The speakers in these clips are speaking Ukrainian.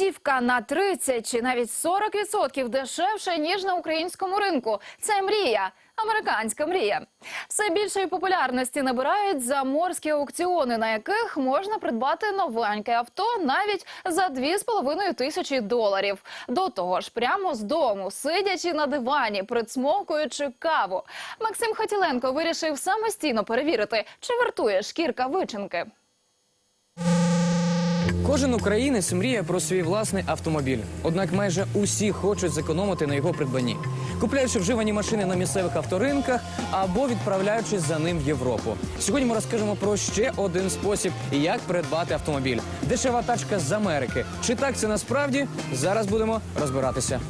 Автівка на 30 чи навіть 40% дешевше ніж на українському ринку. Це мрія. Американська мрія. Все більшої популярності набирають заморські аукціони, на яких можна придбати новеньке авто навіть за 2,5 тисячі доларів. До того ж, прямо з дому, сидячи на дивані, присмокуючи каву. Максим Хотіленко вирішив самостійно перевірити, чи вартує шкірка вичинки. Кожен українець мріє про свій власний автомобіль. Однак майже усі хочуть зекономити на його придбанні, купляючи вживані машини на місцевих авторинках або відправляючись за ним в Європу. Сьогодні ми розкажемо про ще один спосіб, як придбати автомобіль. Дешева тачка з Америки. Чи так це насправді? Зараз будемо розбиратися.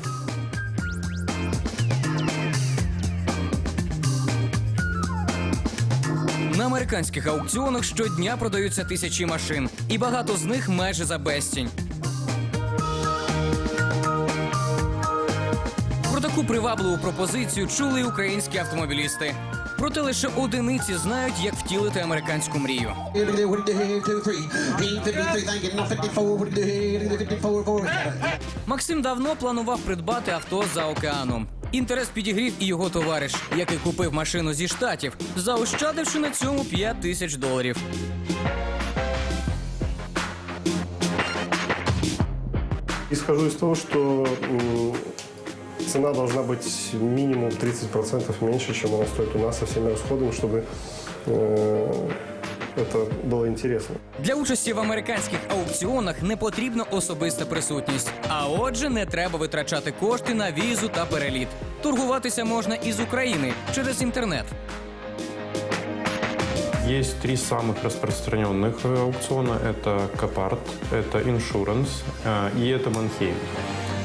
На американських аукціонах щодня продаються тисячі машин, і багато з них майже за безцінь. Про таку привабливу пропозицію чули й українські автомобілісти. Проте лише одиниці знають, як втілити американську мрію. What the hell, two, three. P53 thinking, no 54, what the hell, 54, four. Максим давно планував придбати авто за океаном. Інтерес підігрів і його товариш, який купив машину зі штатів, заощадивши на цьому 5 тисяч доларів. Исхожу из того, что м, цена должна быть минимум 30% меньше, чем она стоит у нас со всеми расходами, чтобы э, это было интересно. Для участі в американських аукціонах не потрібна особиста присутність. А отже, не треба витрачати кошти на візу та переліт. Торгуватися можна із України через інтернет. Есть три самых распространенных э, аукциона. Это Копарт, это Insurance э, и это Манхейм.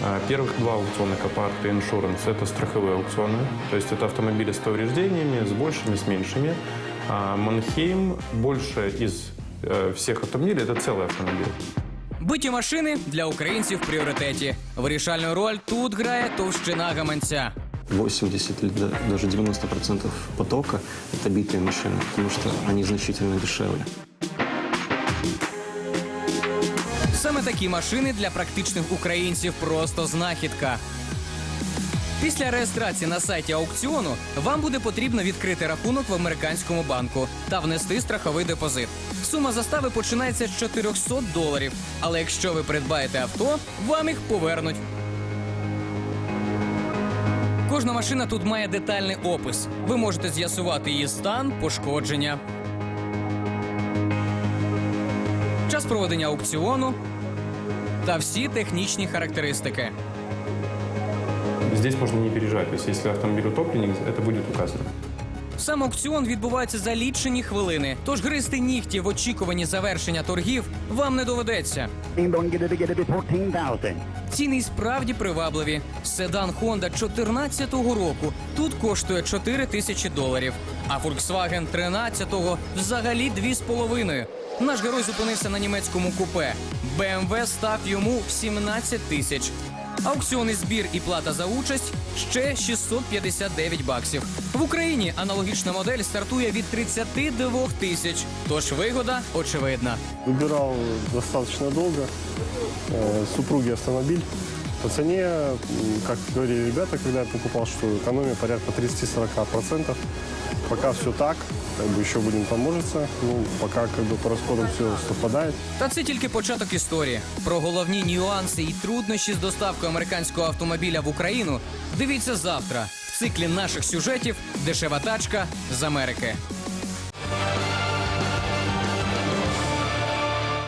Э, Первых два аукциона Копарт и Insurance – это страховые аукционы, то есть это автомобили с повреждениями, с большими, с меньшими. А Манхейм больше из э, всех автомобилей – это целый автомобиль. Биті машини для українців в пріоритеті. Вирішальну роль тут грає товщина гаманця. 80 или да- даже 90 процентов потока – это битые машины, потому что они значительно дешевле. Саме такі машини для практичних українців просто знахідка. Після реєстрації на сайті аукціону вам буде потрібно відкрити рахунок в американському банку та внести страховий депозит. Сума застави починається з 400 доларів. Але якщо ви придбаєте авто, вам їх повернуть. Кожна машина тут має детальний опис. Ви можете з'ясувати її стан, пошкодження. Час проведення аукціону та всі технічні характеристики. Здесь можно не переживать, то есть если автомобиль это будет указано. Сам аукціон відбувається за лічені хвилини, тож гризти нігті в очікуванні завершення торгів вам не доведеться. Ціни справді привабливі. Седан Honda 14-го року тут коштує 4 тисячі доларів, а Volkswagen 13-го взагалі 2,5. Наш герой зупинився на німецькому купе. BMW став йому в 17 тисяч. Аукціонний збір і плата за участь ще 659 баксів. В Україні аналогічна модель стартує від 32 тисяч. Тож вигода очевидна. Вибирав достаточно довго Э, Супруги автомобиль. По цене, м, как говорили ребята, когда я покупал, что экономия порядка 30-40%. Пока все так, как бы еще будем таможиться. Ну, пока как бы по расходам все совпадает. Та це тільки початок історії. Про головні нюанси і труднощі з доставкою американського автомобіля в Україну дивіться завтра в циклі наших сюжетів Дешева тачка з Америки.